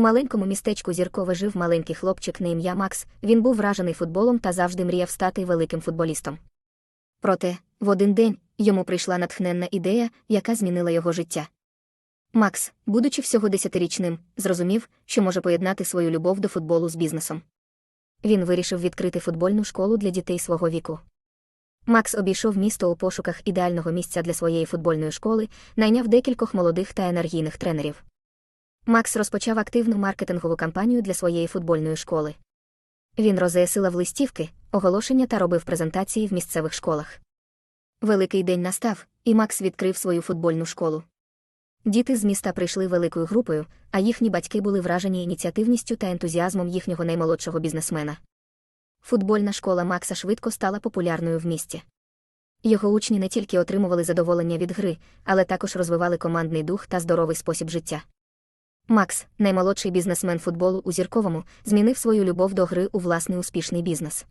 маленькому містечку Зіркове жив маленький хлопчик на ім'я Макс. Він був вражений футболом та завжди мріяв стати великим футболістом. Проте, в один день йому прийшла натхненна ідея, яка змінила його життя. Макс, будучи всього десятирічним, зрозумів, що може поєднати свою любов до футболу з бізнесом. Він вирішив відкрити футбольну школу для дітей свого віку. Макс обійшов місто у пошуках ідеального місця для своєї футбольної школи, найняв декількох молодих та енергійних тренерів. Макс розпочав активну маркетингову кампанію для своєї футбольної школи. Він розеясилав листівки, оголошення та робив презентації в місцевих школах. Великий день настав, і Макс відкрив свою футбольну школу. Діти з міста прийшли великою групою, а їхні батьки були вражені ініціативністю та ентузіазмом їхнього наймолодшого бізнесмена. Футбольна школа Макса швидко стала популярною в місті. Його учні не тільки отримували задоволення від гри, але також розвивали командний дух та здоровий спосіб життя. Макс, наймолодший бізнесмен футболу у зірковому, змінив свою любов до гри у власний успішний бізнес.